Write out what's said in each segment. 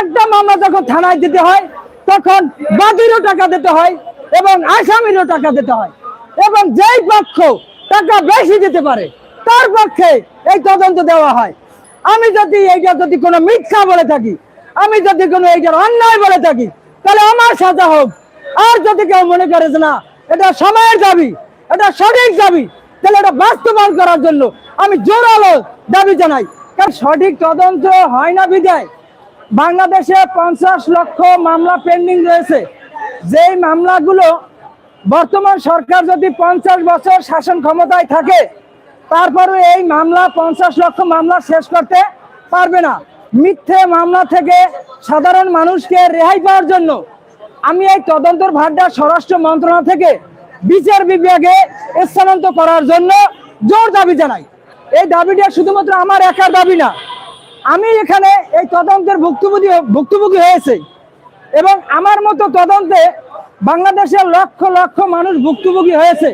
একটা মামলা যখন থানায় দিতে হয়, তখন বাদীরও টাকা দিতে হয় এবং আসামিরও টাকা দিতে হয়। এবং যেই পক্ষ টাকা বেশি দিতে পারে, তার পক্ষে এই তদন্ত দেওয়া হয়। আমি যদি এইটা যদি কোনো মিথ্যা বলে থাকি, আমি যদি কোনো এইটার অন্যায় বলে থাকি, তাহলে আমার সাজা হোক। আর যদি কেউ মনে করে যে না, এটা সময়ের দাবি, এটা সঠিক দাবি, তাহলে এটা বাস্তবায়ন করার জন্য আমি জোরালো দাবি জানাই। কারণ সঠিক তদন্ত হয় না বিদায়। বাংলাদেশে পঞ্চাশ লক্ষ মামলা পেন্ডিং রয়েছে। যেই মামলাগুলো বর্তমান সরকার যদি পঞ্চাশ বছর শাসন ক্ষমতায় থাকে তারপরে এই মামলা, পঞ্চাশ লক্ষ মামলা শেষ করতে পারবে না। মিথ্যে মামলা থেকে সাধারণ মানুষকে রেহাই পাওয়ার জন্য আমি এই তদন্তর ভারটা স্বরাষ্ট্র মন্ত্রণালয় থেকে বিচার বিভাগে স্থানান্তর করার জন্য জোর দাবি জানাই। এই দাবিটা শুধুমাত্র আমার একার দাবি না আমি এখানে এই তদন্তের ভুক্তভোগী ভুক্তভোগী হয়েছে। এবং আমার মতো তদন্তে বাংলাদেশের লক্ষ লক্ষ মানুষ ভুক্তভোগী হয়েছে।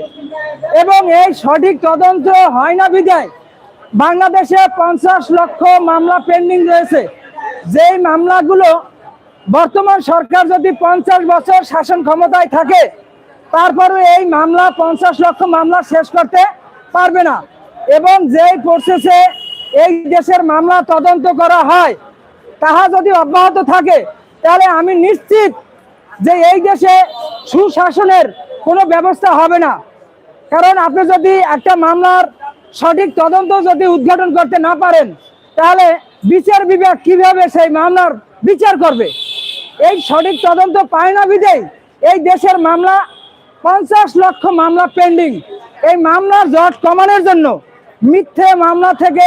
এবং এই সঠিক তদন্ত হয় না বিদায় বাংলাদেশে পঞ্চাশ লক্ষ মামলা পেন্ডিং রয়েছে। যেই মামলাগুলো বর্তমান সরকার যদি পঞ্চাশ বছর শাসন ক্ষমতায় থাকে তারপরে এই মামলা পঞ্চাশ লক্ষ মামলা শেষ করতে পারবে না। এবং যেই প্রসেসে এই দেশের মামলা তদন্ত করা হয়, তাহা যদি অব্যাহত থাকে, তাহলে আমি নিশ্চিত যে এই দেশে সুশাসনের কোনো ব্যবস্থা হবে না। কারণ আপনি যদি একটা মামলার সঠিক তদন্ত যদি উদ্ঘাটন করতে না পারেন, তাহলে বিচার বিভাগ কীভাবে সেই মামলার বিচার করবে? এই সঠিক তদন্ত পায় না বিদেই এই দেশের মামলা, পঞ্চাশ লক্ষ মামলা পেন্ডিং। এই মামলার জট কমানোর জন্য মিথ্যে মামলা থেকে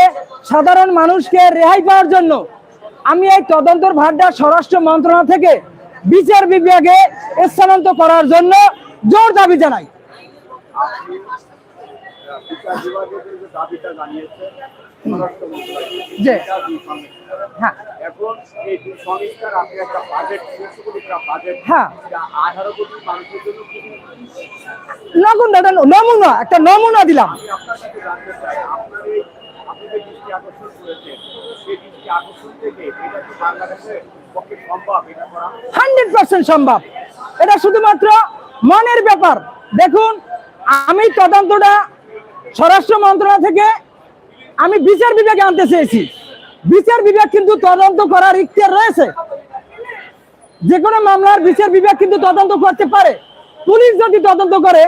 সাধারণ মানুষকে রেহাই পাওয়ার জন্য আমি এই তদন্তর ভারটা স্বরাষ্ট্র মন্ত্রণালয় থেকে বিচার বিভাগে স্থানান্তর করার জন্য জোর দাবি জানাই। যে। হ্যাঁ। এখন এই দুই সংস্কার আপনি একটা বাজেট তিনশো কোটি টাকা বাজেট হ্যাঁ। আঠারো কোটি মানুষের জন্য নমুনা একটা নমুনা একটা নমুনা দিলাম। আপনার কাছে জানতে চাই আপনার এই আপনি যে দৃষ্টি আকর্ষণ করেছেন সেই দৃষ্টি আকর্ষণ থেকে এটা কি বাংলাদেশের পক্ষে সম্ভব এটা করা? হান্ড্রেড পার্সেন্ট সম্ভব। এটা শুধুমাত্র মনের ব্যাপার। দেখুন আমি তদন্তটা স্বরাষ্ট্র মন্ত্রণালয় থেকে আমি বিচার বিভাগে আনতে চেয়েছি। বিচার বিভাগ কিন্তু তদন্ত করার ইখতিয়ার রয়েছে। যে কোনো মামলার বিচার বিভাগ কিন্তু তদন্ত করতে পারে। পুলিশ যদি তদন্ত করে,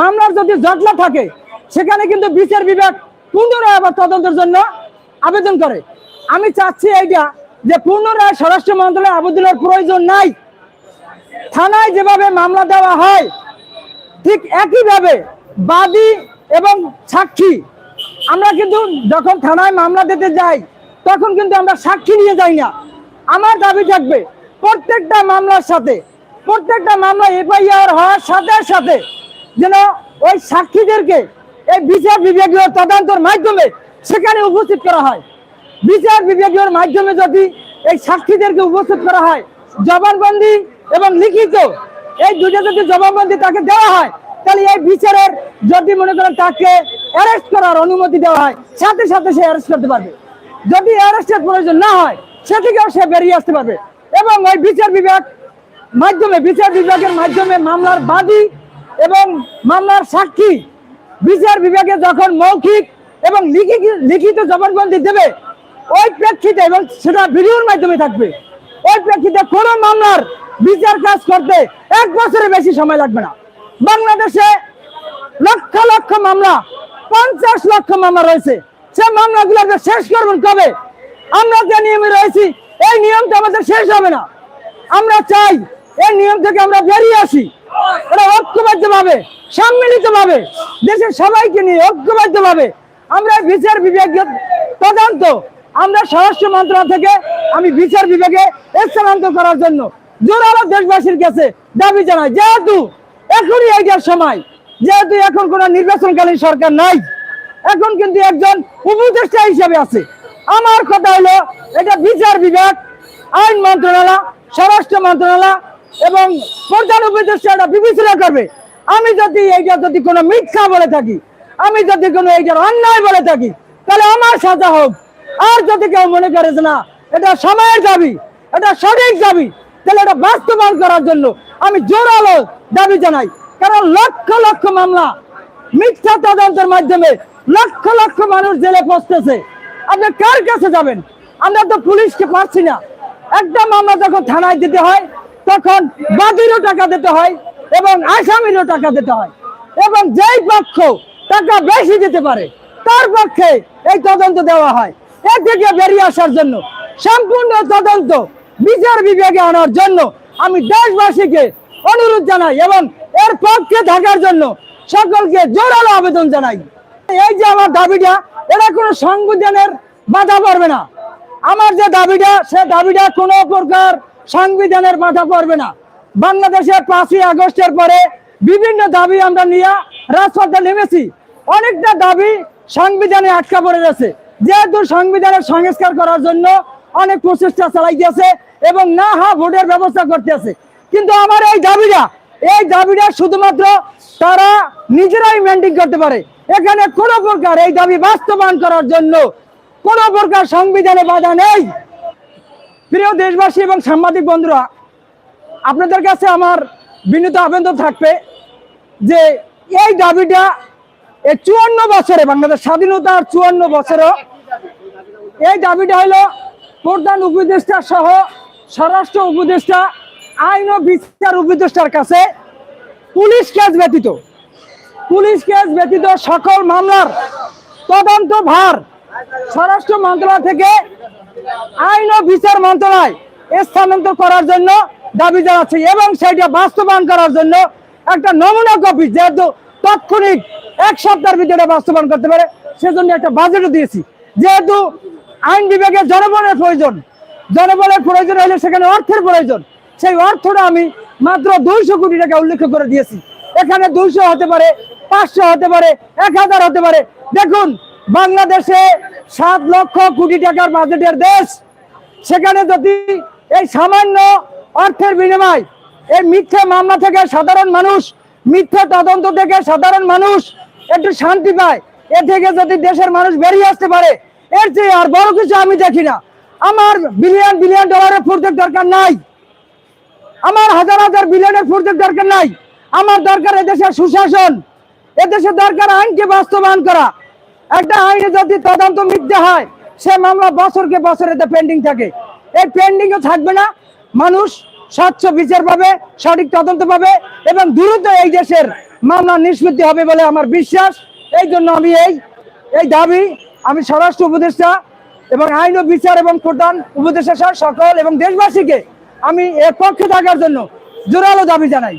মামলার যদি জটলা থাকে, সেখানে কিন্তু বিচার বিভাগ পুনরায় আবার তদন্তের জন্য আবেদন করে। আমি চাচ্ছি এইটা যে পুনরায় স্বরাষ্ট্র মন্ত্রণালয়ে আবেদনের প্রয়োজন নাই। থানায় যেভাবে মামলা দেওয়া হয়, ঠিক একইভাবে বাদী এবং সাক্ষী আমরা কিন্তু যখন থানায় মামলা দিতে যাই, তখন কিন্তু আমরা সাক্ষী নিয়ে যাই না। আমার দাবি থাকবে, প্রত্যেকটা মামলার সাথে, প্রত্যেকটা মামলা এফআইআর হওয়ার সাথে সাথে যেন ওই সাক্ষীদেরকে এই বিচার বিভাগীয় তদন্তের মাধ্যমে সেখানে উপস্থিত করা হয়। বিচার বিভাগীয় মাধ্যমে যদি এই সাক্ষীদেরকে উপস্থিত করা হয়, জবানবন্দি এবং লিখিত এই দুটো যদি জবানবন্দি তাকে দেওয়া হয়, তাহলে এই বিচারের যদি মনে করেন তাকে অ্যারেস্ট করার অনুমতি দেওয়া হয়, সাথে সাথে সে অ্যারেস্ট করতে পারবে। যদি অ্যারেস্টের প্রয়োজন না হয় সে সে বেরিয়ে আসতে পারবে। এবং ওই বিচার বিভাগ মাধ্যমে, বিচার বিভাগের মাধ্যমে মামলার বাদী এবং মামলার সাক্ষী বিচার বিভাগে যখন মৌখিক এবং লিখি- লিখিত জবানবন্দি দেবে, ওই প্রেক্ষিতে এবং সেটা ভিডিওর মাধ্যমে থাকবে, ওই প্রেক্ষিতে কোনো মামলার বিচার কাজ করতে এক বছরের বেশি সময় লাগবে না। বাংলাদেশে লক্ষ লক্ষ মামলা পঞ্চাশ লক্ষ মামলা রয়েছে। সে মামলাগুলো আমরা শেষ করবেন কবে? আমরা যে নিয়মে রয়েছি, এই নিয়মটা আমাদের শেষ হবে না। আমরা চাই এই নিয়ম থেকে আমরা বেরিয়ে আসি। এটা ঐক্যবদ্ধ ভাবে সম্মিলিত ভাবে দেশের সবাইকে নিয়ে ঐক্যবদ্ধ ভাবে আমরা বিচার বিভাগীয় তদন্ত, আমরা স্বরাষ্ট্র মন্ত্রণালয় থেকে আমি বিচার বিভাগে স্থানান্তর করার জন্য জোরালো দেশবাসীর কাছে দাবি জানাই। যেহেতু এখনই এইটার সময় যেহেতু এখন কোন নির্বাচনকালীন সরকার নাই, এখন কিন্তু একজন উপদেষ্টা হিসেবে আছে। আমার কথা হলো, এটা বিচার বিভাগ, আইন মন্ত্রণালয়, স্বরাষ্ট্র মন্ত্রণালয় এবং প্রধান উপদেষ্টা এটা বিবেচনা করবে। আমি যদি এইটা যদি কোনো মিথ্যা বলে থাকি, আমি যদি কোনো এইটার অন্যায় বলে থাকি, তাহলে আমার সাজা হোক। আর যদি কেউ মনে করে যে না, এটা সময়ের দাবি, এটা সঠিক দাবি, তাহলে এটা বাস্তবায়ন করার জন্য আমি জোরালো দাবি জানাই। কারণ লক্ষ লক্ষ মামলা মিথ্যা তদন্তের মাধ্যমে লক্ষ লক্ষ মানুষ জেলে পৌঁছতেছে আপনি কার কাছে যাবেন? আমরা তো পুলিশকে পারছি না। একটা মামলা যখন থানায় দিতে হয়, তখন বাদীরও টাকা দিতে হয় এবং আসামিরও টাকা দিতে হয় এবং যেই পক্ষ টাকা বেশি দিতে পারে, তার পক্ষে এই তদন্ত দেওয়া হয়। এ থেকে বেরিয়ে আসার জন্য, সম্পূর্ণ তদন্ত বিচার বিভাগে আনার জন্য আমি দেশবাসীকে অনুরোধ জানাই এবং এর পক্ষে থাকার জন্য সকলকে জোরালো আবেদন জানাই। এই যে আমার দাবিটা, এটা কোনো সংবিধানের বাধা পড়বে না। আমার যে দাবিটা, সে দাবিটা কোনো প্রকার সংবিধানের বাধা পড়বে না। বাংলাদেশের পাঁচই আগস্টের পরে বিভিন্ন দাবি আমরা নিয়ে রাজপথে নেমেছি। অনেকটা দাবি সংবিধানে আটকা পড়ে গেছে। যেহেতু সংবিধানের সংস্কার করার জন্য অনেক প্রচেষ্টা চালাইতেছে এবং না হা ভোটের ব্যবস্থা করতেছে। কিন্তু আমার এই দাবিটা এই দাবিটা শুধুমাত্র তারা নিজেরাই মেনটেন করতে পারে। এখানে কোন প্রকার এই দাবি বাস্তবায়ন করার জন্য কোন প্রকার সংবিধানে বাধা নেই। প্রিয় দেশবাসী এবং সাংবাদিক বন্ধুরা, আপনাদের কাছে আমার বিনীত আবেদন থাকবে যে এই দাবিটা এই চুয়ান্ন বছরে, বাংলাদেশ স্বাধীনতার চুয়ান্ন বছরও এই দাবিটা হলো প্রধান উপদেষ্টা সহ স্বরাষ্ট্র উপদেষ্টা আইন ও বিচার উপদেষ্টার কাছে পুলিশ কেস ব্যতীত, পুলিশ কেস ব্যতীত সকল মামলার তদন্ত ভার স্বরাষ্ট্র মন্ত্রণালয় থেকে আইন ও বিচার মন্ত্রণালয় স্থানান্তর করার জন্য দাবি জানাচ্ছি এবং সেটা বাস্তবায়ন করার জন্য একটা নমুনা কপি যেহেতু তাৎক্ষণিক এক সপ্তাহের ভিতরে বাস্তবায়ন করতে পারে, সেজন্য একটা বাজেটও দিয়েছি। যেহেতু আইন বিভাগের জনবলের প্রয়োজন জনবলের প্রয়োজন হলে সেখানে অর্থের প্রয়োজন। সেই অর্থটা আমি মাত্র দুইশো কোটি টাকা উল্লেখ করে দিয়েছি। এখানে দুইশো হতে পারে, পাঁচশো হতে পারে, এক হাজার হতে পারে। দেখুন, বাংলাদেশে সাত লক্ষ কোটি টাকার বাজেটের দেশ। সেখানে যদি এই সামান্য অর্থের বিনিময়, এই মিথ্যা মামলা থেকে সাধারণ মানুষ, মিথ্যা তদন্ত থেকে সাধারণ মানুষ একটু শান্তি পায়, এ থেকে যদি দেশের মানুষ বেরিয়ে আসতে পারে, এর চেয়ে আর বড় কিছু আমি দেখি না। আমার বিলিয়ন বিলিয়ন ডলারের প্রজেক্ট দরকার নাই। আমার হাজার হাজার বিলিয়নের প্রজেক্ট দরকার নাই। আমার দরকার এদেশের সুশাসন এদেশের দরকার আইনকে বাস্তবায়ন করা। একটা আইনে যদি তদন্ত মিথ্যা হয়, সে মামলা বছরকে বছর এতে পেন্ডিং থাকে। এই পেন্ডিংও থাকবে না। মানুষ স্বচ্ছ বিচার পাবে, সঠিক তদন্ত পাবে এবং দ্রুত এই দেশের মামলা নিষ্পত্তি হবে বলে আমার বিশ্বাস। এই জন্য আমি এই এই দাবি আমি স্বরাষ্ট্র উপদেষ্টা এবং আইন ও বিচার এবং প্রধান উপদেষ্টা সকল এবং দেশবাসীকে আমি এর পক্ষে থাকার জন্য জোরালো দাবি জানাই।